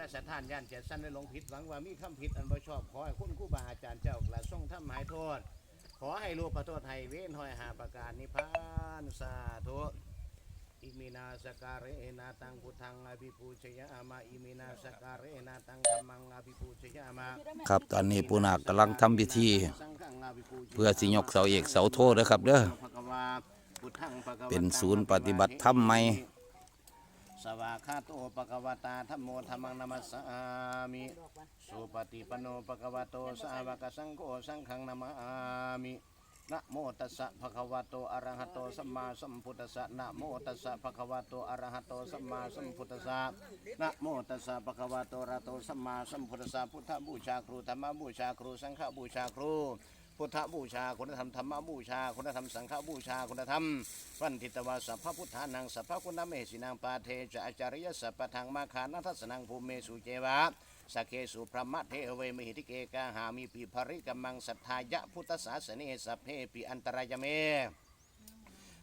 และสถานย่านเจสันได้ลงผิดหวังว่ามีคำผิดอันบ่ชอบ ขอให้คุณครูบาอาจารย์เจ้ากระทรงทำหายโทษ ขอให้รู้ประโทษให้เว้นหอยหาประการนิพพานสาธุอิมินาสการเรนาตังพุทธังอภิปูชยามาอิมินาสการเรนาตังธรรมังอภิปูชยามาครับตอนนี้ปูนาคกำลังทำพิธี เพื่อสิยกเสาเอกเสาโทเด้อครับเด้อเป็นศูนย์ปฏิบัติธรรมใหม่ สวากาโตปะกวตาธัมโมธัมมังนามัสสามิสุปฏิปโนปะกวโตสาวกสังโฆสังฆังนามามินะโมตัสสะภะคะวะโตอะระหะโตสัมมาสัมพุทธัสสะนะโมตัสสะภะคะวะโตอะระหะโตสัมมาสัมพุทธัสสะนะโมตัสสะภะคะวะโตอะระหะโตสัมมาสัมพุทธัสสะพุทธบูชาครูธรรมบูชาครูสังฆบูชาครู พุทธบูชาคุณธรรมธรรมบูชาคุณธรรมสังฆบูชาคุณธรรมวันทิตวาสัพพพุทธานังสัพพคุณเมสินังปาเทจะอาจาริยสัพพทังมาคานัทสนังภูเมสุเจวะสเคสุพระมะเทเวมหิติเกกาหามีปีภริกัมมังสัทธายะพุทธศาสเนสัพเพปิอันตรายเม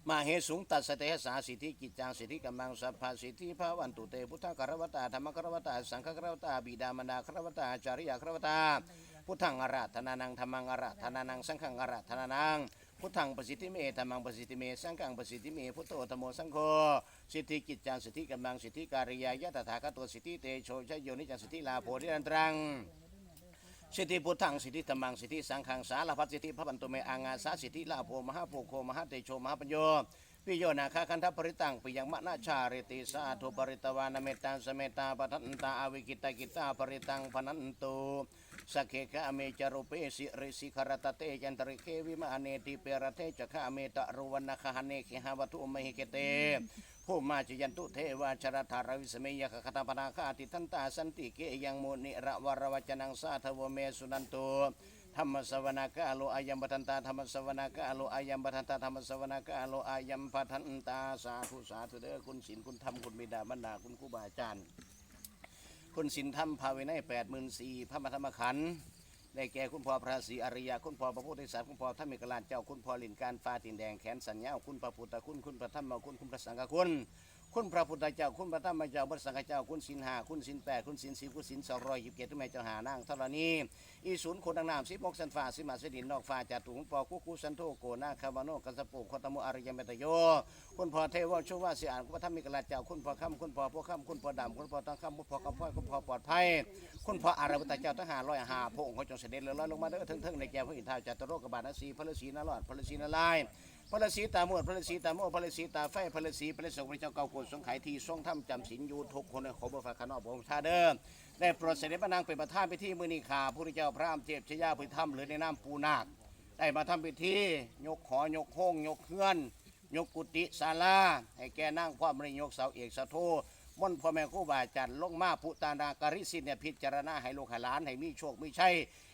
มาเหสุงตัดสเตสาสิทธิกิจจังสิทธิกัมมังสัพพะสิทธิภาวันตุเตพุทธกรวตาธรรมกรวตาสังฆกรวตาบิดามารดากรวตาจาริยกรวตา พุทธังอาราธนานังธรรมังอาราธนานังสังฆังอาราธนานังพุทธังประสิทธิเมธรรมังประสิทธิเมสังฆังประสิทธิเมพุทโธธรรมโมสังโฆสิทธิกิจจังสิทธิกัมมังสิทธิการิยายะตถาคตสิทธิเตโชชยโยนิจังสิทธิลาโพธิรันตรังสิทธิพุทธังสิทธิธรรมังสิทธิสังฆังสารพัดสิทธิพระบันตุเมอางาสาสิทธิลาโภมหาโพโคมหาเตโชมหาปัญโยวิโยนาคาคันทปริตังปิยังมะนาชาริติสาธุปริตวานเมตังสเมตาปัทันตาอวิกิตากิตาปริตังพนันตุ สักเคกะเมจารุเปสิริสิคารตเตจันตริเควิมาเนติเปรเทจะคะเมตะรุวันนาคหเนเคหาวัตุมหิเกเตผู้มาจยันตุเทวาชรธารวิสเมยคคตาปนาคาติทันตาสันติเกยังมุนิระวรวจนังสาทวเมสุนันตุธรรมสวนากาโลอายัมปทันตาธรรมสวนากาโลอายัมปทันตาธรรมสวนากาโลอายัมปทันตาสาธุสาธุเด้อคุณศีลคุณธรรมคุณบิดามารดาคุณครูบาอาจารย์ คุณศิลธรรมภาเวนัยแปดหมื่นสี่พระมธรรมขันธ์ได้แก่คุณพ่อพระศรีอริยาคุณพ่อพระพุทธศาสนาคุณพ่อท่านมีกลานเจ้าคุณพ่อลินการฟ้าตินแดงแขนสัญญาคุณพระพุทธคุณคุณพระธรรมคุณคุณพระสังฆคุณคุณพระพุทธเจ้าคุณพระธรรมเจ้าพระสังฆเจ้าคุณสินหาคุณสินแปดคุณสินสีคุณสินสองร้อยยิบเกียรติแม่เจ้าหานางธรณี อีศูนย์คนดังนามสิบมกสันฟ้าสิมาสดินนอกฟ้าจัตุงปอกุกุสันโทโกนาคาวาโนกัสปุโคตมุอริยเมตโยคุณพ่อเทวะชว่าสิอ่านคุณพระธรรมิกลาเจ้าคุณพ่อค่ำคุณพ่อพวกค่ำคุณพ่อดำคุณพ่อตั้งค่ำคุณพ่อกำพ่อยคุณพ่อปลอดภัยคุณพ่ออาราบุตรเจ้าทั้งหาร้อยหาพระองค์จงเสด็จเรือลอยลงมาเด้อเทิงๆในแก่พระอินทราจัตโรกบาลนสีพระฤาษีนารอดพระฤาษีนาลายพระฤาษีตาหมวดพระฤาษีตาโมพระฤาษีตาไฟพระฤาษีพระฤาษีพระเจ้าเก่าโกศสงไขทีทรงถ้ำจำศีลอยู่ทุกคนในขอบฟ้านอบองค์ชาเดิม ได้โปรดเสด็จพระนางเป็นประธานไปที่มือนีขาพระพุทธเจ้าพระอามเทพชยาพิธรรมหรือในน้ำปูนาค ได้มาทำพิธียกขอยกโค้งยกเคลื่อน ยกกุฏิศาลาให้แกนั่งความริยกเสาเอกสะโทมนพ่อแม่ครูบาอาจารย์ลงมาพุตานาการิสิทธิ์เนี่ยพิจารณาให้ลูกหลานให้มีโชคมีชัย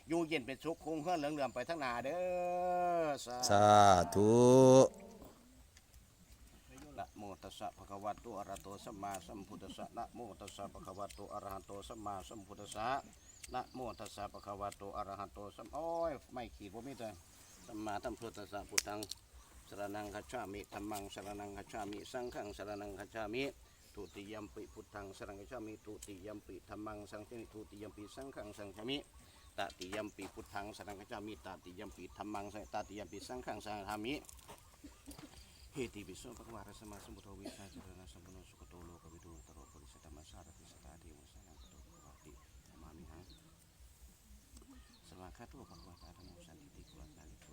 อยู่เย็นเป็นสุขคงเฮือนเหลืองเหลื่อมไปทั้งนาเด้อสาธุ มตัสสะภะคะวะโตอะระหะโตสัมมาสัมพุทธัสสะนะโมตัสสะภะคะวะโตอะระหะโตสัมมาสัมพุทธัสสะนะโมตัสสะภะคะวะโตอะระหะโตสัมโอ้ยไม่ขีดบ่มีแต่สัมมาสัมพุทธัสสะพุทธังสรนังคัจฉามิธรรมังสรนังคัจฉามิสังฆังสรนังคัจฉามิทุติยมปิพุทธังสรนังคัจฉามิทุติยมปิธรรมังสังฆามิทุติยมปิสังฆังสังฆามิตติยมปิพุทธังสรนังคัจฉามิตติยมปิธรรมังสังตติยมปิสังฆังสังฆามิ เหติปิโสภะคะวะระสมมาสมพุทโธวิชาจารณะสัมปุโนสุขโตโลกวิทูตโรปริสตมสารติสตาเทวสานังโตภควติธรรมามิหังสวากขาโตภะคะวะตาธรรมโมสันติติกุลกาลิโก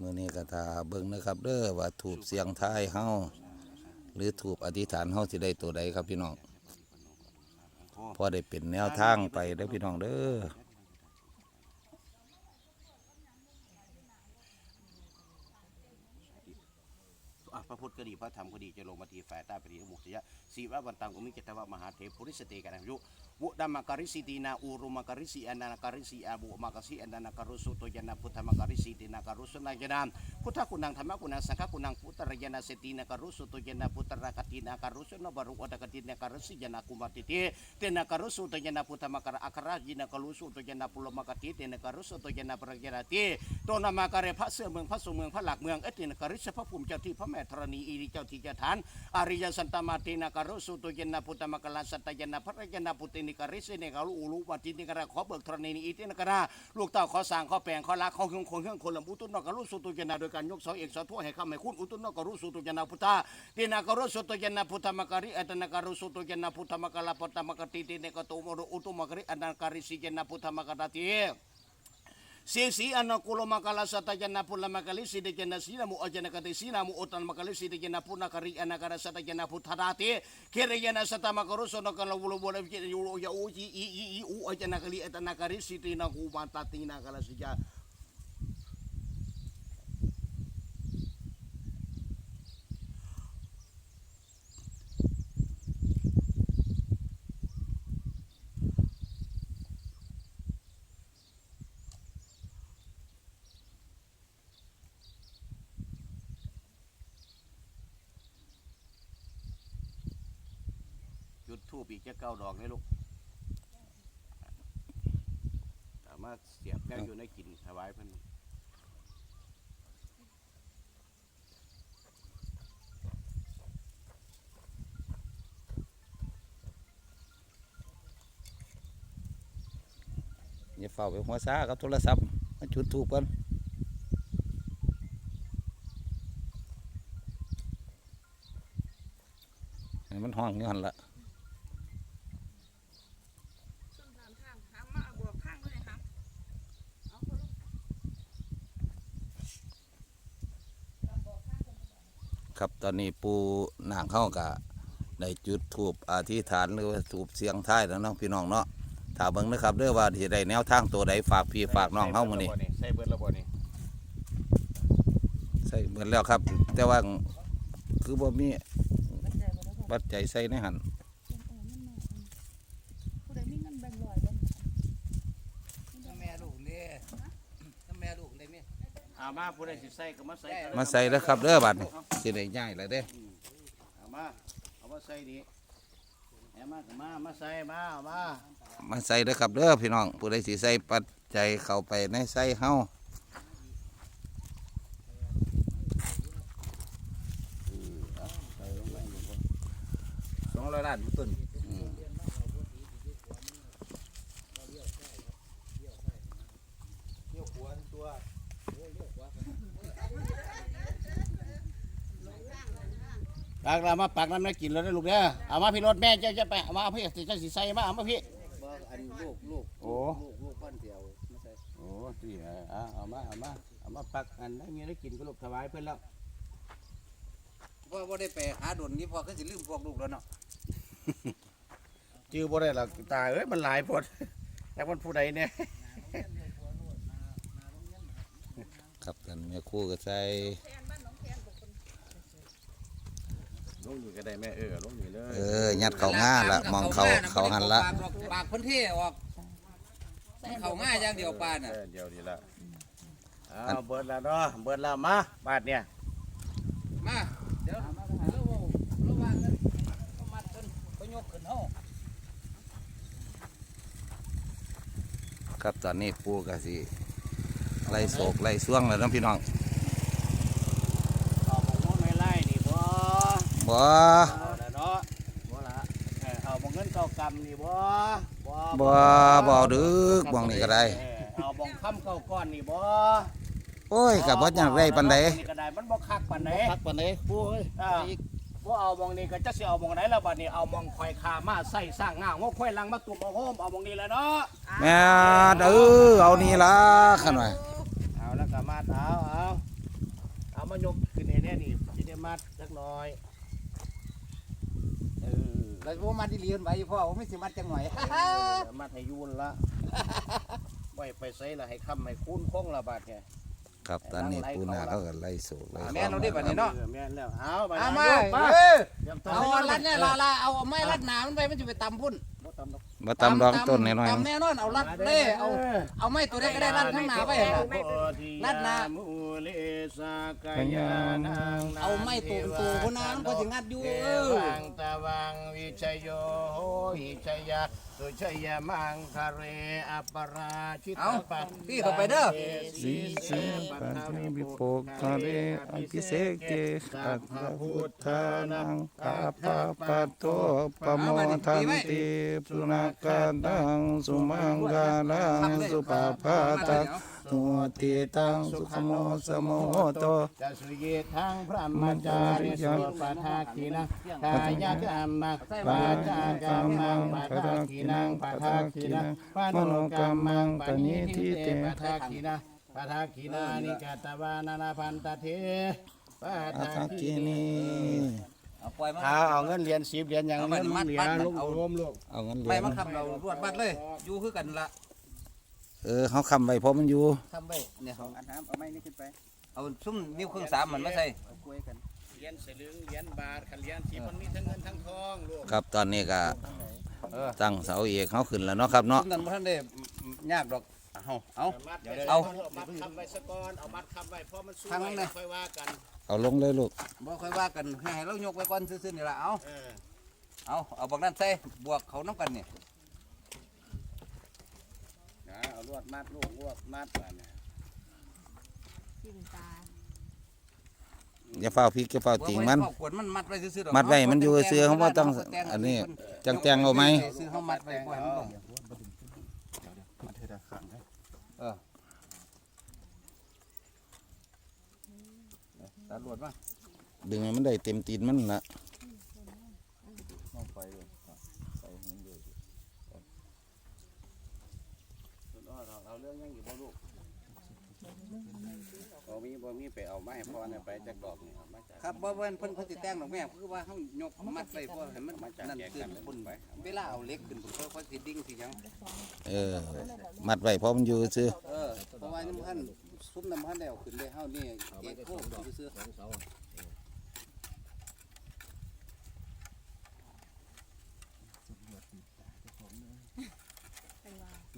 มื้อนี้ก็ตาเบิ่งนะครับเด้อว่าถูกเสียงทายเฮาหรือถูกอธิษฐานเฮาสิได้ตัวใดครับพี่น้องพอได้เป็นแนวทางไปเด้อพี่น้องเด้อ อะ พระพุทธก็ดีพระธรรมก็ดีจะลงมาทีฝ่ายใต้ปฏิมุขยะสีวะวันตังกุมิเกตวะมหาเทพุริสเตกันยุวุดามาการิสิตินาอุรุมาการิสิอันนาการิสิอาบุมาการิสิอันนาการุสุโตยนาพุทธมาการิสิตินาการุสุนายนามพุทธคุณังธรรมคุณังสังฆคุณังพุทธรยนาสตินาการุสุโตยนาพุทธรกตินาการุสุนบารุวดกตินาการุสิยนาคุมาติติเตนาการุสุโตยนาพุทธมาการอัครายินาการุสุโตยนาปุลมากติเตนาการุสุโตยนาปรยนาติโตนามาการิพระเสือเมืองพระสุเมืองพระหลักเมืองเอตินาการิสพระภูมิเจ้าที่พระแม่ธรณีอีริเจ้าที่เจ้าฐานอริยสันตมาเตนะการุสุตุยนะพุทธมกลาสัตยนะพระยนะพุทธินิกริสิเนกาลุอุลุวัตินิกราขอเบิกธรณีนิอิตินกราลูกเต้าขอสร้างขอแปลงขอรักขอเครื่องคงเครื่องคนลำอุตุนกรุสุตุยนะโดยการยกเสาเอกเสาทั่วให้ข้าไม่คุณอุตุนกรุสุตุยนะพุทธาตินกรุสุตุยนะพุทธมกริอัตนกรุสุตุยนะพุทธมกลาปตมกติติเนกตุมรุอุตุมกริอันนกริสิยนะพุทธมกตติ Sisi ana kulo makala sa tayan na pula makali sidi kena sina mu aja na kati sina mu otan makali sidi kena puna kari ana kara sa tayan na put harati kere yana sa tama karuso na kala wulo bola fikir yuro ya uji i i i u aja na kali eta na kari sidi na kubata tina kala sija ทูบอีกจะเก้าดอกเลยลูกสามารถเสียบแก้วอยู่ในกินถวายเพิ่นอย่าเฝ้าไปหัวซากับโทรศัพท์มาจุดทูบกันมันห้องอยู่หันละ ส้นทางทางหามาบวกข้างก็ได้ครับเอาคนลูก ครับต อนนี้ปูนางเข้ากะได้จุดทูบอธิษฐานหรือว่าทูบเสียงท้ายแล้วเนาะพี่น้องเนาะถ้าเบิ่งนะครับเด้อว่าสิได้แนวทางตัวใดฝากพี่ฝากน้องเฮามื้อนี้ใส่เบิดระบบนี่ใส่เหมือนแล้วครับ แต่ว่าคือบ่มีบัดใจบ่ได้ครับปัจจัยใส่ในหันเออมันมาผู้ใดมีเงินแบ่งร้อยบ่ แม่ลูกนี่ถ้าแม่ลูกได้ไหม เอามาผู้ใดสิใส่ก็มาใส่กันเลยมาใส่แล้วครับเด้อบัดนี้สิได้ง่ายแล้วเด้อเอามาเอามาใส่ดีเอามาก็มามาใส่มาเอามามาใส่แล้วครับเด้อพี่น้องผู้ใดสิใส่ปัจจัยเข้าไปในใส่เฮา สองร้อยล้านต้น ปากเรามาปากน้ำไม่กินแล้วได้อลูกเด้อเอามาพี่รถแม่เจ้าจะไปเอามาเอาพี่สิเจ้าสิใส่มาเอามาพี่บ่อันลูกลูกโอ้ลูกลูกพันเดียวไม่ใช่โอ้ที่เอาเอามาเอามาเอามาปักอันให้มีได้กินก็ลูกถวายเพิ่นแล้วว่าว่าได้ไปหาดนนี่พอก็สิลืมพวกลูกแล้วเนาะจื้อบ่ได้หรอกตายเอ้ยมันหลายพดแต่มันผู้ใดเนี่ยครับท่านแม่ครูก็ใส่ แทนบ้านหนองแคนบอกคน ลงอยู่ก็ได้แม่เออลงอยู่เลยเออยัดเข้าง่าละมองเขาเขาหันละ ปากปากเพิ่นเท่ออกเขาง่ายอย่างเดียวปานเอน่ะอเดี๋ยวดีละเอาเบิดแล้วเนาะเบิดแล้วมาบาทเนี่ยมาเดี๋ยวเราเราวางกันเอามัดกันก็ยกขึ้นเฮาครับตอนนี้ปูก็สิไล่โศกไล่ซ่วงแล้วเนาะพี่น้อง เอาบงโน้นไม่ไล่นี่บ่ บ่เอาละเนาะบ่ละเออเอาบงเงินเก่ากำนี่บ่บ่บ่บ่เอาดึกบ่องนี่ก็ได้ เออเอาบงค้ำเข้าก้อนนี่บ่โอ้ยก็บ่อยากได้ปานใดเอาบงนี่ก็ได้มันบ่คักปานใด พักปานใดปูเอ้ยอ่าบ่เอาบงนี่ก็จะสิเอาบงไหนล่ะบัดนี้เอาบงข่อยขามาใส่สร้างง่างงอข่อยลังมาตุ่มเอาโฮมเอาบงนี้แหละเนาะแม่นเออเอานี่ล่ะคันว่าเอาแล้วก็มัดเอาเอาเอามายกขึ้นให้แน่นี่สิได้มัดจักหน่อยเออ แล้วบ่มัดอีเลียนไว้พ่อผมไม่สิมัดจังหน่อยเออมัดให้อยูนละไว้ไปใส่ละให้ค้ำให้คูนคงละบาดเนี่ยครับตอนนี้ปูนาเขาก็ไล่โศกไล่แม่นเราได้บัดนี้เนาะออแม่นแล้วเอาไปเอามาโยกมาเอ้ยเตรียมตัวเอาอันรัดเนี่ยลาลาเอาไม้รัดหนามันไปมันจะไปตำพุ่นบ่ตำดอกมาตำดอกต้นน้อยตำแน่นอนเอารัดเล่เอาเอาไม้ตัวนี้ก็ได้รัดข้างหน้าไว้เอล่ะอที่รัดหน้ามุเล สากายานังเอาไม้โตนโตคนนั้นก็สิงัดอยู่เอเออวังตะวังวิชัยโยโหหิชัยยะสุชัยยมังคาเรอปราชิตเอาปัตพี่เข้าไปเด้อสีเสปัตติวิโปกคาเรอภิเสกเกอัตถพุทธานังปาปะปะโตปะโมทันติปุณกานังสุมังกานังสุปาปาตัง สุติตังสุขโมสโมโตจะสุเยทังพระมจาริสุปทาคีนังกายกรรมังวาจากรรมังปทาคีนังปทาคีนังมโนกรรมังปณิทิเตปทาคีนังปทาคีนานิกาตวานานาพันตเทปอาทาทักคีกินีเอาปล่อยมันเอาเอาเงินเหรียญสิบเหรียญอย่างเอาไปเงินมัดเหรียมัญดลูกเอารวมลูกเอาเงินเหรีไม่ยญมันคำเรารวดบัดเลยอยู่คือกันละ เออเขาคำไว้เพราะมันอยู่ทำไปเนี่ยเขาอันน้ำเอาไม้นี่ขึ้นไปเอาซุ่มนิ้วเครื่องสามมันมาใส่คุยกันเหรียญสลึงเหรียญบาทขันเหรียญที่มันมีทั้งเงินทั้งทองลูกครับตอนนี้ก็เออตั้งเสาเอกเขาขึ้นแล้วเนาะครับเนาะซุ่มนั้นบ่ทันได้ยากดอกเอาเอา มัดเอามัดคำไว้สะก่อนเอามัดคำไว้เพราะมันสู้ทางนั้ไว้นน่ะ ค่อยว่ากันเอาลงเลยลูกบ่ค่อยว่ากันให้เรายกไว้ก่อนซื่อๆนี่ล่ะเอาเออเอาเอาบักนั้นใส่บวกเขาน้ำกันนี่ นะเอา ลวดมัดลูกลวดมัดอันเนี่ยจิ้มตาอย่าเฝ้าพริกอย่าเฝ้าติงมันบวกไว้ขวดมันมัดไว้ซื่อๆดอกมัดไว้มันอยู่เสื้อเขาบ่ต้องอันนี้จังแจงเอาไหมซื้อเขามัดไว้บ่ให้มันลงเออตำรวจมาดึงให้มันได้เต็มตีนมันละ เอาเรื่องยังอยู่บ่ลูกบ่มีบ่มีไปเอาไม้ให้พ่อเนี่ยไปจากดอกนี่เอามาจากครับบ่เว้นเพิ่นเพิ่นสิแต่งดอกแม่คือว่าเฮายกมัดไว้บ่ให้มันนั่นขึ้นปุ่นไปเวลาเอาเหล็กขึ้นพุ่นค่อยๆสิดิ่งสิหยังเออ มัดไว้เพราะมันอยู่ซื่อเออเพราะว่าน้ำพันซุ้มน้ำพันแล้วขึ้นเลยเฮานี่เอกโคกซื่อ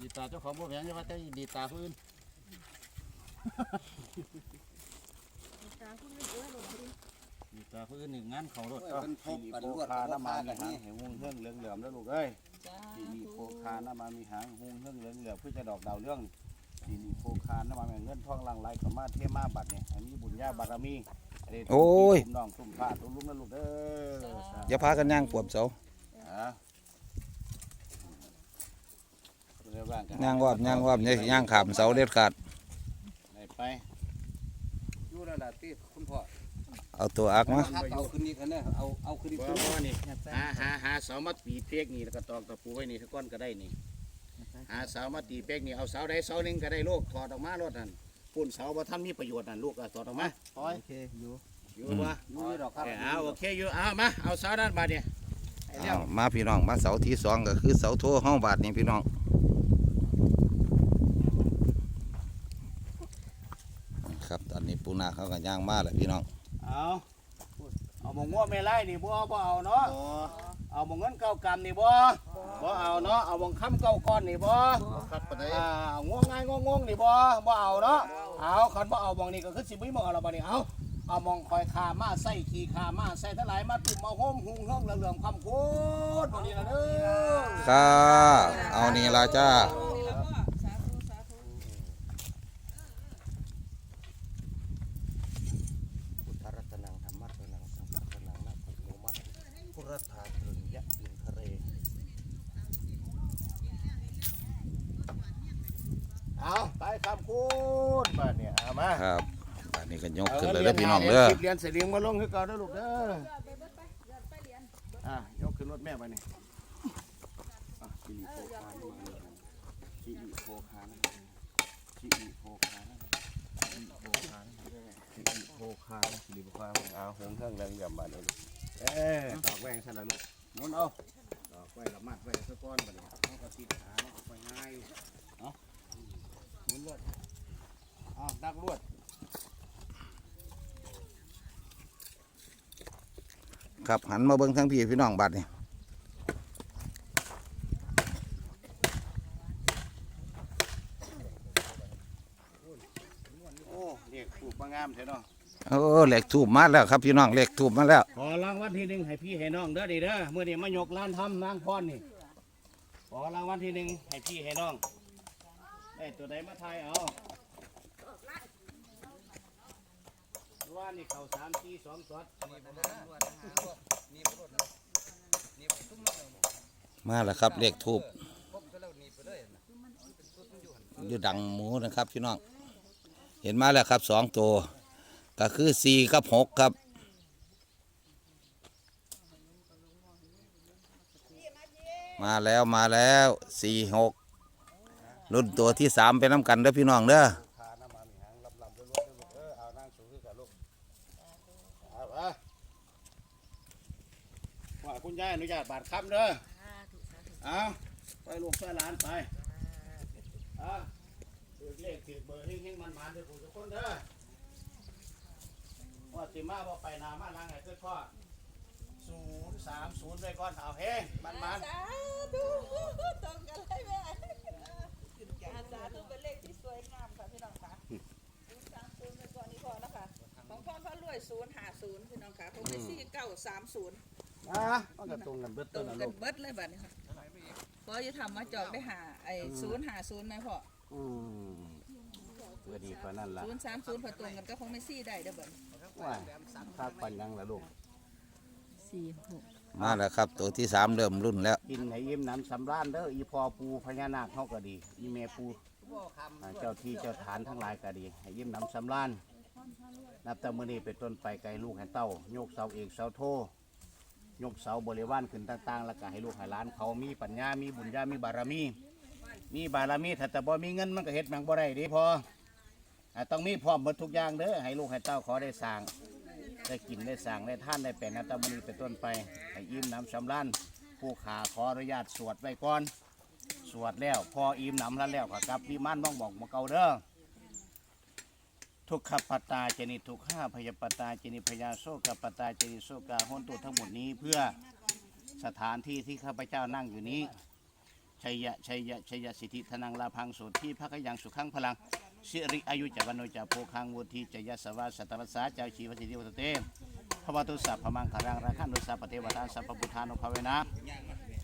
ดี ตาเจ้าของบ่แพงจะว่าแต่ดีตาผู้อื่นตาคุณไม่เอ้ยหลบดิดีตาผู้อื่นนี่งานเขารถเพิ่นพบกันรวดคากันน้ำมันกันนี่นี่ให้หุงเรื่องเหลืองเหลือมแล้วลูกเอ้ยจ้าทีนี่โคคาน้ำมันมีหางหุงเรื่องเหลืองเหลือมเพื่อจะดอกดาวเรื่องทีนี่โคคาน้ำมันเงินทองหลังไหลเข้ามาเทมาบัดเนี่ยอันนี้บุญญาบารมีนนี้ตุ้มน้องตุ้มผ้าตุ้มลุ้มนะลูกเด้ออย่าพากันย่างปวบเสา อะเรื่องบ้านกันย่างวอบย่างวอบอย่าย่างขามเสาเด็ดขาดไหนไปอยู่แล้วล่ะที่คุณพ่อเอาตัวอักมาถ้าเอาขึ้นอีกอันนี้เอาเอาขึ้นอีกบ่ตัวบ่นี่หาหาหาเสามาตีเปียกนี่แล้วก็ตอกตะปูไว้นี่ทุกก้อนก็ได้นี่ หาเสามาตีเปียกนี่เอาเสาใดเสาหนึ่งก็ได้ลูกถอดออกมาโลดนั่นปุ่นเสาบ่ทันมีประโยชน์นั่นลูกก็ถอดออกมาโอเคอยู่อยู่บ่อยู่นี่ดอกครับเออเอาโอเคอยู่เอามาเอาเสาด้านบาดเนี่ยให้เร็เอาวมาพี่น้องมาเสาที่สองก็คือเสาโทห้องบาทนี่พี่น้องครับตอนนี้ ปูนาเขาก็ย่างมาแล้วพี่น้องเอาเอาหมงง้อไม่ไล่นี่บ่บ่เอาเนาะเอาหมงเงินเก้ากำนี่บ่บ่เอาเนาะเอาหมงค้ำเก้าก้อนนี่บ่ครับปานใดอ่าง่วงง่ายง่วงง่วงนี่บ่บ่เอาเนาะเอาคันบ่เอาหมองนี่ก็คือสิบ่มีหมองเอาละบัดนี้เอาเอาหมองคอยขามาใส่ขี่ขามาใส่ทั้งหลายมาตุ่มเอาโฮมหุงเฮิงเหลืองๆคำโคตรบ่นี้ล่ะเด้อ ค่ะเอานี่ละจ้า นี่แล้วก็สาธุสาธุ พุทธรัตนังธรรมรัตนังสังฆรัตนังนักปฏิโนมัติพุทธาตรึงยะอินทะเรเอาไปคำคูณมาเนี่ยเอามา ครับอันนี้ก็ยกขึ้ นเลยเด้อพี่น้องเด้อสิบเหรียญเสลียงมาลงคือเก่าเด้อลูกเด้อเบิดไปเดินไปเหรียญอะยกขึ้นรถแม่ไปนี่อะสิริโภคานะสิริโภคานะสิริโภคานะสิริโภคานะสิริโภคานะสิริโภคานะเอาหงเครื่องแรงยมบาดนี้เอ้ยตอกแหวงสั่นละลูกหมุนเอาตอกไว้ละมัดไว้สักก้อนบัดนี้เอาก็ติดขาเนาะไปง่ายเอาหมุนรวดเอาดักรวด ครับหันมาเบิ่งทั้งพี่พี่น้องบัดนี่โอ้เรียกปลูกบางงามเถอะเนาะโอ้เลขทูบมาแล้วครับพี่น้องเลขทูบมาแล้ว ขอรางวัลที่หนึ่งให้พี่ให้น้องเด้อดีเด้อเมื่อนี้มายกร้านทำนางพรนี่ขอรางวัลที่หนึ่งให้พี่ให้น้องได้ตัวใดมาทายเอา ว่านี่เข่าสามทีสองสอดมาแล้วครับเลขทูบอยู่ดังหมูนะครับพี่น้องเห็นมาแล้วครับสองตัวก็คือสี่กับหกครับมาแล้วมาแล้วสี่หกรุ่นตัวที่สามไปน้ำกันเด้อพี่น้องเด้อ เอาเอาว่า คุณยายอนุญาตบาดคำเด้อเอาไปลูกไปหลานไปเอาถือเลขถือเบอร์ให้เฮงมันมาเด้อผู้ทุกคนเด้อว่าสิมาบ่ไปหนามาลังไห้คือพ่อศูนย์สามศูนย์ไปก่อนเอาเฮงมันมันสาธุตรงกันเลยแม่อาสาธุเป็นเลขที่สวยงามค่ะพี่น้องค่ะศูนย์สามศูนย์เป็นก่อนนี้พอนะคะของพ่อพ่อรวยศูนย์หาศูนย์พี่น้องค่ะของไม่ซี่เก้าสามศูนย์ อะมันก็ตรงกันเบิดตรต้นงนะกัลูนกเบิดเลยบัดนี้ค่ะพอจะทำมาจอกได้หาไอ้ศูนย์หาศูนย์ไหมพ่ออืมเพื่อดีกว่านั่นล่ะศูนย์สามศูนย์พอตรงกันก็คงไม่ซี่ได้เด้อบัดนี้ว่าถ้าปันยังละลูก สี่หกมาแล้วครับ ตัวที่สามเริ่มรุ่นแล้ว กินให้ยิ้มน้ำสำราญเด้ออีพอปูพญานาคเขาก็ดี อีเมปูอ่าเจ้าที่เจ้าฐานทั้งหลายก็ดี ให้ยิ้มน้ำสำราญนับแต่มื้อนี้เป็นต้นไปไกลลูกให้เต้าโยกเสาเอกเสาโท ยกเสาบริวารขึ้นต่าง ๆ แล้วก็ให้ลูกให้หลานเขามีปัญญา มีบุญญา มีบารมี มีบารมีถ้าแต่บ่มีเงินมันก็เฮ็ดหยังบ่ได้เดิพออ่าต้องมีพร้อมหมดทุกอย่างเด้อให้ลูกให้เต้าขอได้สร้าง ได้กินได้สั่งได้ท่านได้เป็นนัตมณีเป็นต้นไปให้อิ่มน้ำสำรันผู้ขาขออนุญาตสวดไว้ก่อน สวดแล้ว พออิ่มน้ำแล้วแล้วก็กลับวิมานบ้องบอกมาเก่าเด้อ ทุกขปตาเจนิทุกข้าพยาปตาเจนิพยาโซกปตาเจนิโซกาหนตุทั้งหมดนี้เพื่อสถานที่ที่ข้าพเจ้านั่งอยู่นี้ชัยยะชัยยะชัยยะสิทธิธนังลาพังสุทธิพระกยังสุขังพลังสิริอายุจัวันโนจะโพคังวุฒิจยสวาสตวัสสาเจ้าชีวสิทธิวัตเตพระวัตุสัพพมังคารังราคันุสัพพเทวตานสัพพุทธานุภาเวนะ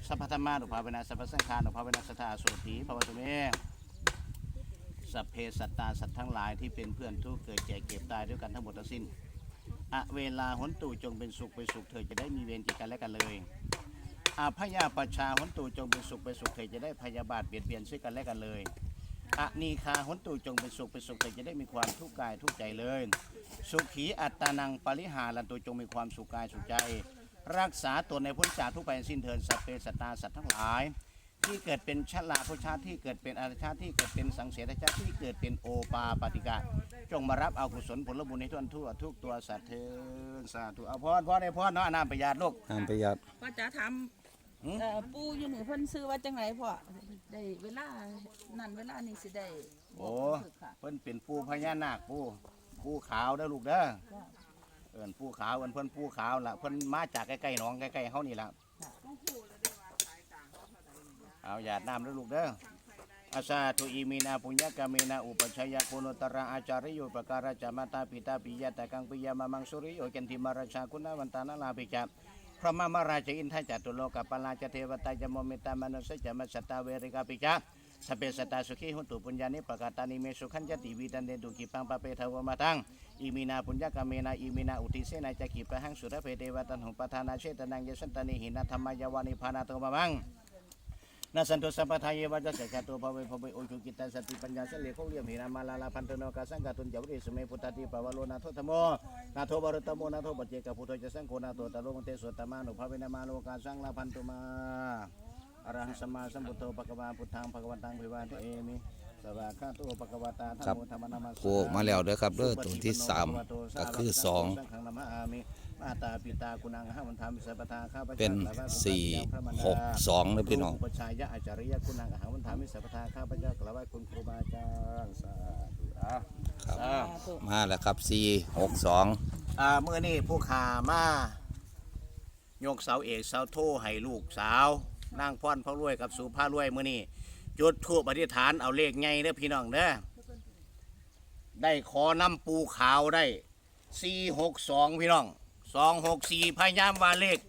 สัพพธรรมานุภาเวนะสัพพสังฆานุภาเวนะสัทธาสุถีพระวัตุเม สัพเพสัตตาสัตว์ทั้งหลายที่เป็นเพื่อนทุกข์เกิดแก่เก็บตายด้วยกันทั้งหมดทั้งสิ้นอะเวลาหนตู่จงเป็นสุขเป็นสุขเถิดจะได้มีเวรจิกันและกันเลยอาพยาปชาหนตู่จงเป็นสุขเป็นสุขเถิดจะได้พยาบาทเบียดเบียนซึ่งกันและกันเลยอะนีคาหนตู่จงเป็นสุขเป็นสุขเถิดจะได้มีความทุกข์กายทุกข์ใจเลย สุขีอัตตานังปริหารันตุจงมีความสุขกายสุขใจ รักษาตนในพ้นจากทุกภัยสิ้นเทินสัพเพสัตตาสัตว์ทั้งหลาย ที่เกิดเป็นชลาพุชาติที่เกิดเป็นอาชาติที่เกิดเป็นสังเสริชาติที่เกิดเป็นโอปาปฏิกาจงมารับเอากุศลผลบุญในทุนทั่วทุกตัวสัตว์เทินสาธุเอาพรพรในพรเนาะอานามประหยัดลูกห้ามประหยัดพ่อจะทหืมำเอ่อปูอยู่นี่เพิ่นซื้อว่าจังไรพ่อได้เวลานั่นเวลานี้สิได้บโอ้กถึกค่ะเพิ่นเป็นปูพญานาคปูปูขาวเด้อลูกเด้อเอิ้นปูขาวเอิ้นเพิ่นปูขาวล่ะเพิ่นมาจากใกล้ๆหนองใกล้ๆเฮานี่ล่ะ เอาหยาดน้ำด้วยลูกเด้ออาซาตุอิมินาปุญญากามินาอุปชัยคโนตระอาจาริโยปการาจามาตาปิตาปิยะตะกังปิยามามังสุริโยเกนติมาราชาคุณาวันตานาลาปิจัพระมามาราชอินทจตุโลกปลาจเทวตายมเมตามนุสจมัสตาเวริกาปิจัสเปสตาสุขีหุตุปุญญานิปกาตานิเมสุขันจติวิตันเดตุกิปังปะเปทวมาตังอิมินาปุญญากามินาอิมินาอุทิเสนาจักิปะหังสุรเพเทวตันหุปทานาเชตนังยสันตานิหินาธรรมยาวานิพานาโตมะมัง นาสันโตสัพพทาเยวัจจะจตุภเวภเวโอจุกิตาสติปัญญาเสเลโคเลียมหินามาลาลาพันธนกาสังกาตุนจาวริสเมพุทธติปวโลนาโทธโมนาโทบรตโมนาโทปเจกพุทโธจะสังโฆนาโทตะโลมเตสุตมานุภาเวนามาโลกาสังลาพันตุมาอรหังสัมมาสัมพุทโธปะกวาพุทธังปะกวันตังภิวาเทเอมิสวากขาโตปะกวตาธัมโมธรรมนามาสโผล่มาแล้วเด้อครับเด้อตัวที่สามก็คือสอง สังฆนามามิมาตาปิตากุณังห้าวันธรรมสัพพทาข้าพเจ้าเป็นข้าพเจ้าสี่พระมารดาหกสองเลยพี่น้องปชายะอาจาริยะคุณังอาหารวันธรรมิสัพพทาข้าพเจ้ากล่าวไหว้คุณครูบาอาจารย์สาธุอะครับอ่ามาแล้วครับสี่หกสองอ่าเมื่อนี้ผู้ขามายกเสาเอกเสาโทให้ลูกสาวนางพรพระรวยกับสุภารวยเมื่อนี้จุดทูปอธิษฐานเอาเลขไงเด้อพี่น้องเด้อได้ขอนำปูขาวได้สี่หกสองพี่น้อง สองหกสี่พยายามว่าเลข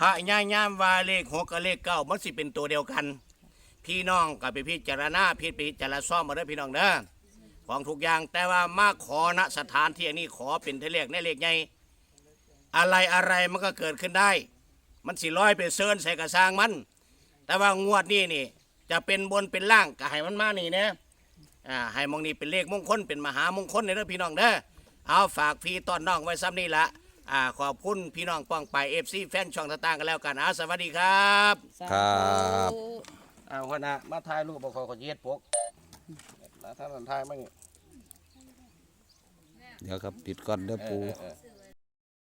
พยายามว่าเลขหกกับเลขเก้ามันสิเป็นตัวเดียวกัน พี่น้องกับไปพิจารณาพิพิจารณาซ่อมมาเด้อพี่น้องเด้อของทุกอย่างแต่ว่ามาขอณสถานที่อันนี้ขอเป็นทะเลขในเลขใหญ่อะไรอะไรมันก็เกิดขึ้นได้ มันสิร้อยไปเซินใส่กระซางมัน แต่ว่างวดนี้นี่ จะเป็นบนเป็นล่างก็ให้มันมานี่นะอ่าให้มองนี่เป็นเลขมงคลเป็นมหามงคลในเด้อพี่น้องเด้อเอาฝากพี่ต้อนน้องไว้ซ้ำนี่ละ อ่าขอบคุณพี่น้องป้องไปเอฟซีแฟนช่องต่างๆกันแล้วกันอ่าสวัสดีครับครับอ่าหัวหน้ามาถ่ายรูปบอกเขาก็เย็ดปกแล้วท่านถ่ายมานี่เดี๋ยวครับปิดก่อนเด้อปู เออเออ